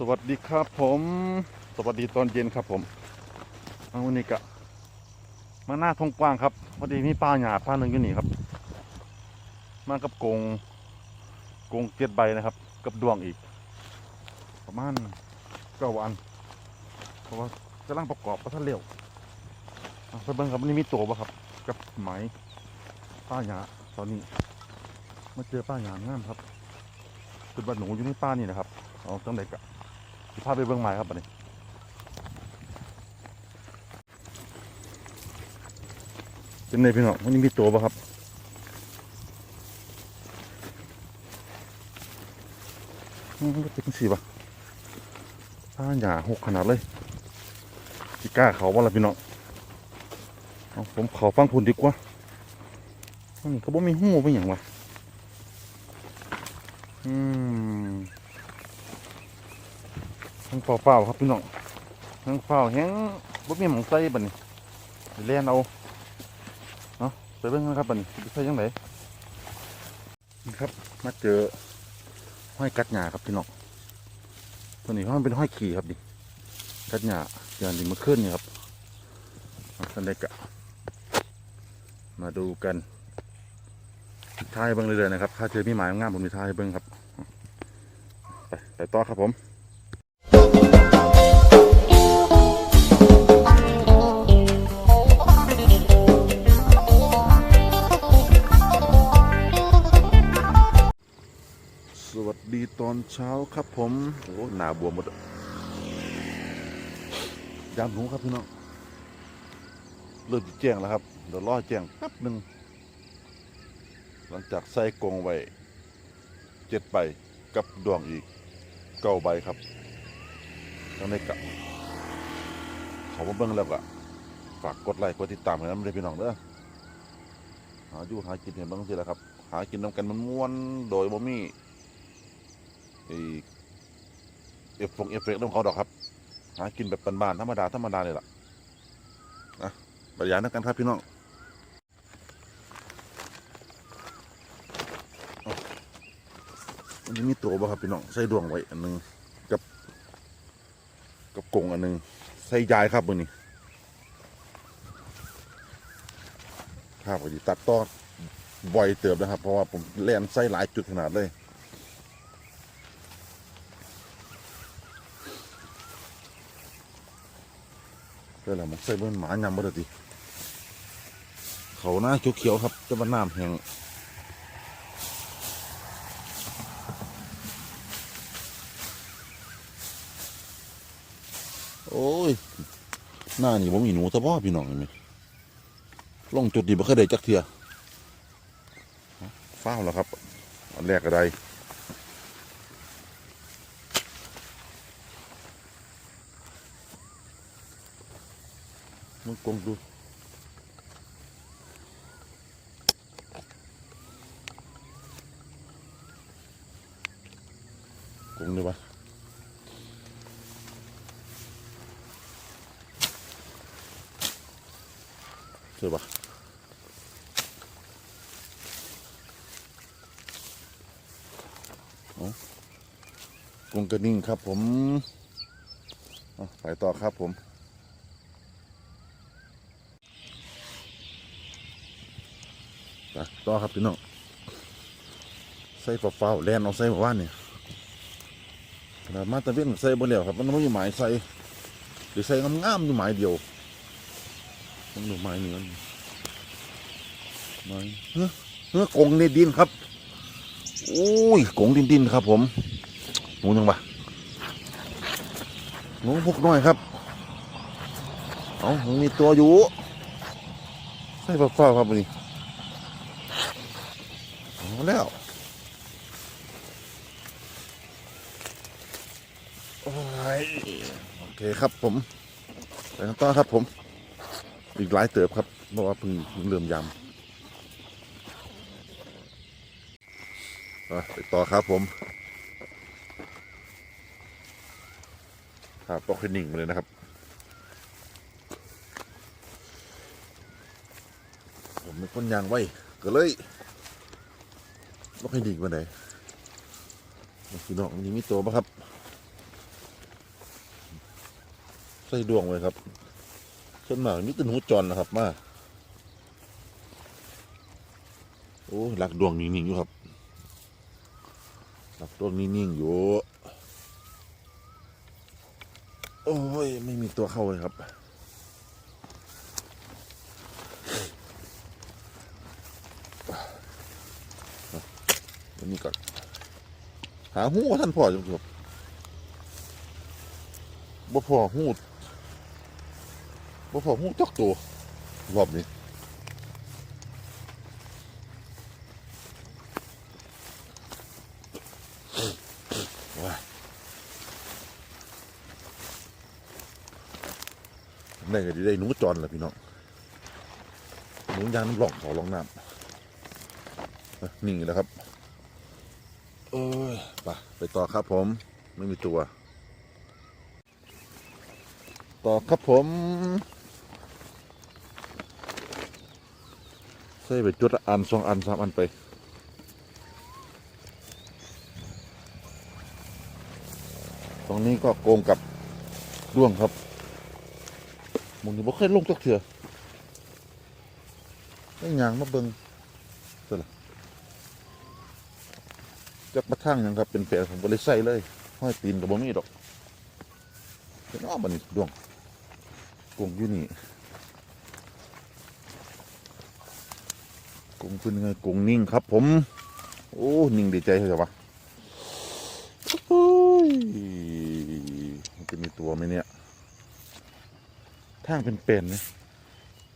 สวัสดีครับผม สวัสดีตอนเย็นครับผมเอาวันนี้กะมาหน้าทงกว้างครับพอดีมีป้าหยาป้าหนึ่งอยู่นี่ครับ มากับกงกงเจ็ดใบนะครับ กับดวงอีก ประมาณเก้าวันเพราะว่ากำลังประกอบพระท่าเร็วเอาไปเบิ่งครับวันนี้มีตัวปะครับ กับไหมป้าหยาตอนนี้มาเจอป้าหยางามครับเป็นบ้านหนูอยู่ในป้านี่นะครับเอาตั้งแต่กะ พาไปเบื้องไม้ครับบัดนี้เป็นไงพี่น้องวันนี้มีตัวปะครับอืมก็เป็นสี่ปะผ้าหยาหกขนาดเลยสิกล้าเขาบ่ละพี่น้องเอผมเขาฟังคุณดีกว่าอันนี้ก็บ่มีหูเป็นอย่างวะอืม ทั้งเฝ้าๆครับพี่น้องทั้งเฝ้าแห้งบ่มีหมองใส่บัดนี้เล่นเอาเนาะไปเบิ่งกันครับบัดนี้สิไปใส่ยังไงนี่ครับมาเจอห้อยกัดหญ้าครับพี่น้องตัวนี้มันเป็นห้อยขี่ครับดิกัดหญ้าอย่างนี้มาขึ้นนี่ครับมาสันเด็กะมาดูกันท้ายเบิ่งเรื่อยๆนะครับถ้าเจอมีหมายงามผมมีท้ายเบิ่งครับ ไปไปต่อครับผม อนเช้าครับผมโอ้หนาบวมหมดอะยามหนูครับพี่น้องเริ่มจะแจ้งแล้วครับเดี๋ยวรอแจ้งแป๊บหนึ่งหลังจากใส่กรงไว้เจ็ดใบกับดวงอีกเก้าใบครับยังในกะเขามาเบิ่งแล้วก็ฝากกดไลค์กดติดตามให้น้ำเลยพี่น้องเด้อหาอยู่หากินเห็นบ้างสิแหละครับ หากินน้ำกันมันม้วนๆโดยบ่มี ไอเอฟฟงเอฟเฟกต์ของเขาดอกครับ หากินแบบบ้านๆธรรมดาธรรมดาเลยล่ะนะบริยานนักกันครับพี่น้องอันนี้มีตัวบ่ครับพี่น้อง ใส่ดวงไว้อันหนึงกับ กับกงอันหนึงใส่ยายครับมือนี้ครับก็ดีตัดต่อบ่อยเติบนะครับ เพราะว่าผมเล่นใส่หลายจุดขนาดเลย เดี๋ยวเรามาใส่เบิ้นหมายำบ่ได้ติเขาหน้าเขียวๆครับจะมาน้ำแห้งโอ้ย หน้านี่ผมมีหนูตะบ้อพี่น้องเห็นไหมลงจุดดีบ่เคยได้จักเทียฟ้าวแล้วครับ อันแรกก็ได้ มึงกงดูกงเลยวะเจอปะเอากงกระนิ่งครับผมเอไปต่อครับผม ปต่อครับพี่น้องใส่เฝ้าๆแลนเอาใส่หมู่บ้านเนี่ยมาตะเวนใส่บ่แล้วครับ มันไม่มีหมายใส่หรือใส่งามๆอยู่หมายเดียวมันดูหมายหนึ่งอันหมายเฮ้อเฮ้อกงในดินครับโอ้ยกงดินดินครับ ผมหนูยังวะหนูพวกน้อยครับเอามันมีตัวอยู่ใส่เฝ้าๆครับนี้ แล้ว โอ้ย โอเคครับผมไปกันต่อครับผม อีกหลายเติบครับเพราะว่าเพิ่งเพิ่งเริ่มยำอะไปต่อครับผมครับต้องขึ้นหนิ่งเลยนะครับผมเป็นคนยางไว้ก็เลย บ่ค่อยดีกว่าไหนพี่น้องมันมีตัวปะครับ ใส่ดวงไว้ครับส่วนมากมีแต้นหูจรนะครับมาโอ้หลักดวงนิ่งๆอยู่ครับหลักดวงนิ่งๆอยู่ โอ้ย ไม่มีตัวเข้าเลยครับ วันนี้ก่อน หาหูท่านพ่อจังครับบ่พ่อหูบ่พอหูจักตัวรอบนี้ว้ายได้ก็ดีได้หนูจรแหละพี่น้องหนูยางน้ำหลองขาลองน้ำเอ้ยนิ่งอยู่แล้วครับ ปไปต่อครับผมไม่มีตัว ต่อครับผมใส่ไปจุดอันสองอันสามอันไปตรงนี้ก็โกงกับร่วงครับมึงนี่บ่เคยลงจักเถื่อไม่ยางมาเบิงเสร็จละ จักมาทั่งยังครับเป็นแผลของบริไซเลยห้อยตีนกับบ่มีดอกเป็นอ้อบันนี้ดวงกงอยู่นี่กงเป็นไงกงนิ่งครับ ผม โอ้นิ่งดีใจเหรอวะโอ้ยจะมีตัวไหมเนี่ยทางเป็นเป็นนะ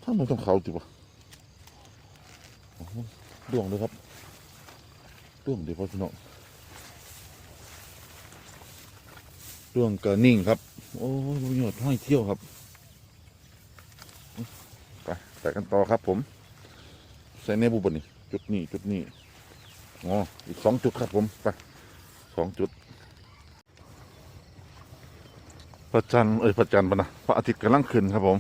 ทางมันต้องเขาจิวะดวงเลยครับดวงเดี๋ยวพ่อพี่น้อง ดวงกระนิ่งครับ โอ้ยบุญยอดห้อยเที่ยวครับไปไปกันต่อครับผม ใส่ในบุบนี่จุดนี้จุดนี้อ๋ออีกสองจุดครับผมไปสองจุด พระจันทร์เอ้ยพระจันทร์ปะนะพระอาทิตย์กำลังขึ้นครับผม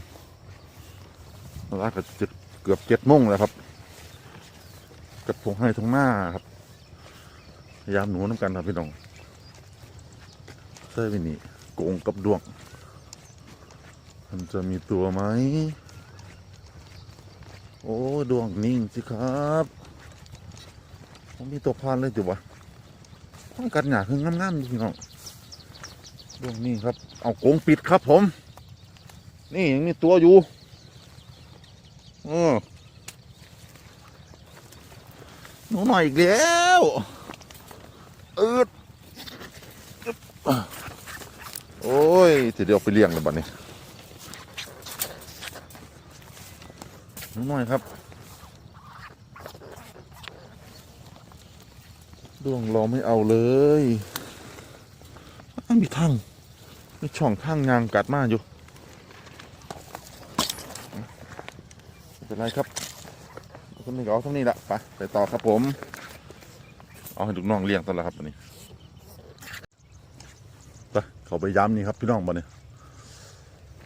เวลาก็จะเกือบเจ็ดโมงแล้วครับกระพงให้ทงหน้าครับพยายามหนูน้ำกันครับพี่น้อง ใช่ไหนี่โกงกับดวง มันจะมีตัวไหม โอ้ดวงนิ่งสิครับมันมีตัวพานเลยจิวะต้องกัดหยาคืองามๆพี่น้องดวงนี้ครับ เอาโกงปิดครับผม นี่ยังมีตัวอยู่เออหนูหน่อยอีกแล้วเออโอ้ยทีเดียวไปเลี้ยงเลยบัดนี้นูหน่อยครับดวงเราไม่เอาเลยมีทางมีช่องทางยางกัดมาอยู่ไม่เป็นไรครับเอาต้นนี้ก็เอาต้นนี้ละไปไปต่อครับผม เอาให้ลูกน้องเลี้ยงต้นละครับวันนี้ เขาไปย้ำนี่ครับพี่น้องบันนี้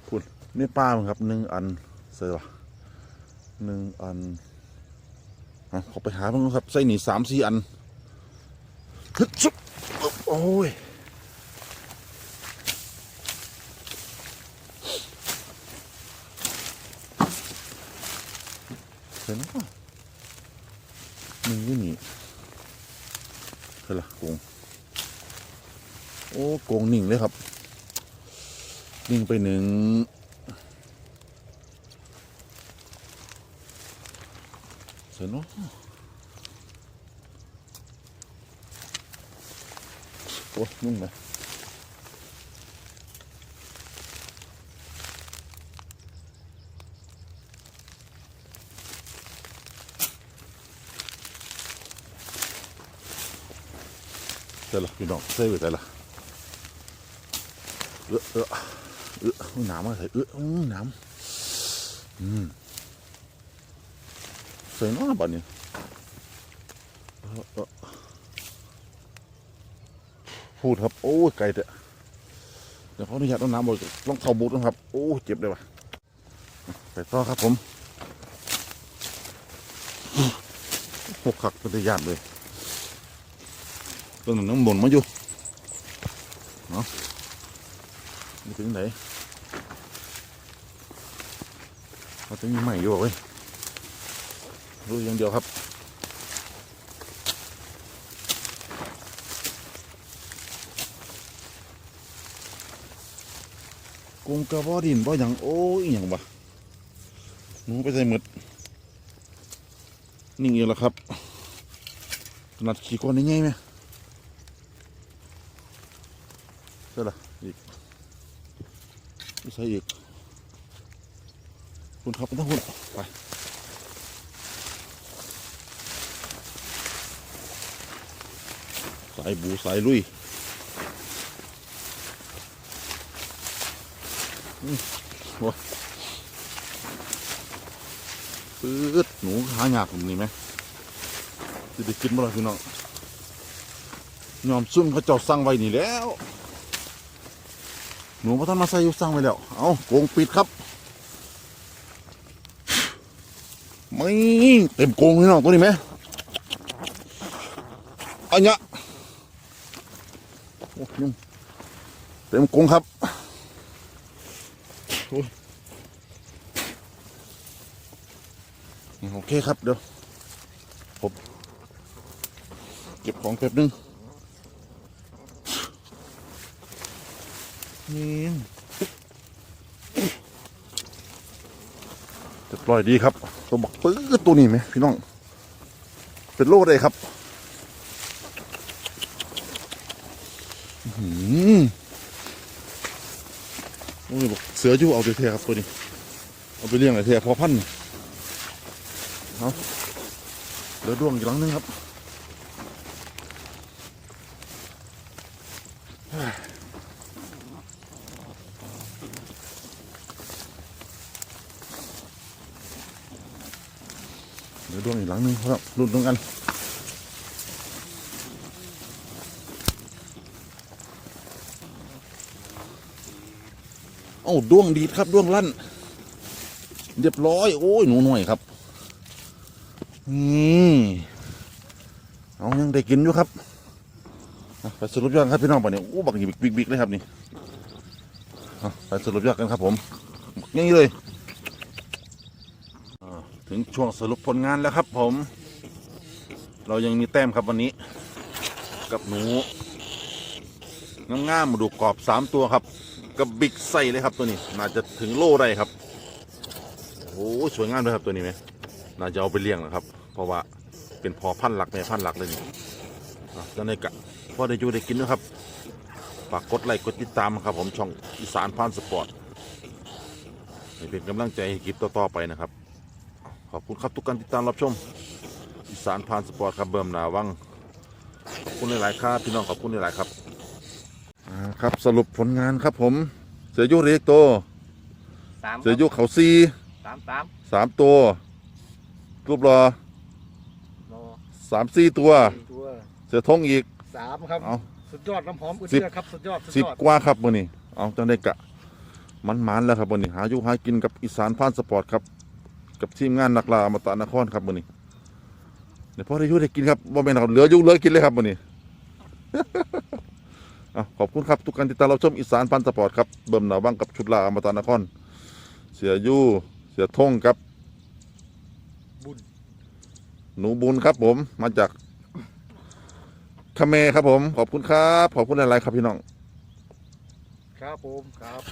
คุณนี่ป้ามันครับหนึ่งอันเสือหนึ่งอันเอาเขาไปหาเพิ่งครับใส่หนีสามสี่อันฮึดชุบโอ้ยเห็นไหมมึงยู่หนีเท่าไหร่กง โอ้โกงนิ่งเลยครับนิ่งไปหนึ่งเสร็จเนาะโอ้นิ่งเลยเสร็จละพี่น้องเสร็จไปแต่ละ ออเออเออหนาวมากเลยเอออื้อหนาวอืมสร็จเนาบัดนี้เออเออพูดครับ โอ้ยไกลเถอะเดี๋ยวเขาอนุญาตเอาน้ำบอกลองเข้าบูทนะครับ โอ้เจ็บเลยว่ะไปต่อครับผมหกขักเป็นตะยานเลยต้นนั้นน้ำบนมาอยู่เนาะ ถึงไหนเขาจะมีใหม่อยู่เว้ยรู้อย่างเดียวครับกุ้งกระบอกดินบ่อย่างโอ้ยอย่างวะหนูไปใส่หมดนิ่งอีกแล้วครับขนาดขี่ก้อนนี่ไงไหมใช่ละอีก ไม่ใช่อีกคุณครับไม่ต้องคุณไปสายบูสายลุยปืดหนูหายากแบบนี้ไหมจะได้กินบ่ล่ะพี่น้องยอมซุ่มเขาเจ้าสั่งไว้นี่แล้ว หนูพระท่านมาใส่ยู่สั่งไว้แล้ว เอาโกงปิดครับ ไม่เต็มโกงพี่น้องตัวนี้ไหมอันเนี้ยเต็มโกงครับโอเคครับเดี๋ยวผมเก็บของแป๊บนึง นี่เรียบร้อยดีครับ ตัวบักปื้อตัวนี้ไหมพี่น้อง เป็นโลได้ครับอื้อหือโอ้ยบอกเสืออยู่เอาไปเทครับตัวนี้ เอาไปเลี้ยงอะไรเทพอพันธุ์เหลือดวงอีกหลังนึงครับเหลือดวงอีกหลังนึง ครับรุ่นตรงกันเอ้าดวงดีดครับดวงลั่น เรียบร้อย โอ้ยหนูหน่อยครับนี่เอายังได้กินอยู่ครับไปสรุปยอดครับพี่น้องป่ะเนี่ยโอ้บักหยิบบิ๊กๆเลยครับนี่ไปสรุปยอดกันครับผมบักนี่เลย ถึงช่วงสรุปผลงานแล้วครับผม เรายังมีแต้มครับวันนี้ กับหนูง่ามๆมาดูกรอบสามตัวครับ กับบิ๊กไซเลยครับตัวนี้ น่าจะถึงโลได้ครับโอ้สวยงามเลยครับตัวนี้ไหมน่าจะเอาไปเลี้ยงนะครับ เพราะว่าเป็นพอพันธุ์หลักแม่พันธุ์หลักเลยนี่อะแล้วในกะพอได้อยู่ได้กินนะครับฝากกดไลค์กดติดตามครับผมช่องอีสานพานสปอร์ตเป็นกำลังใจให้กิฟต่อๆไปนะครับ ขอบคุณครับทุกการติดตามรับชมอีสานพานสปอร์ตครับเบิ่มหนาวังขอบคุณหลาย ๆ ครับพี่น้องขอบคุณหลาย ๆ ครับอ่าครับสรุปผลงานครับผม เสือยุเรียกโต สามเสือยุเขาซีสามสามสามตัว รูปรอโลสามสี่ตัวสี่ตัวเสือทงอีก สามครับ เอา สุดยอดน้ำหอมอุดสิบ เดือดครับสุดยอดสุดสิบยอดกว่าครับมื่อนี้ เอาจังได้กะ มันมันๆแล้วครับมื่อนี้หาอยู่หากินกับอีสานพานสปอร์ตครับ กับทีมงานนักลาอมตะนครครับมื่อนี้เดี๋ยวพอได้อยู่ได้กินครับว่แม่นครับเหลืออยู่เหลือกินเลยครับมื่อนี้เอาขอบคุณครับทุกการติดตามรับชมอีสานพันสปอร์ตครับเบิ่มหนาวังกับชุดลาอมตะนคร เสียยู่เสียทงครับบุญหนูบุญครับ ผมมาจากคาเมครับผม ขอบคุณครับ ขอบคุณหลายๆครับพี่น้อง ครับผมครับ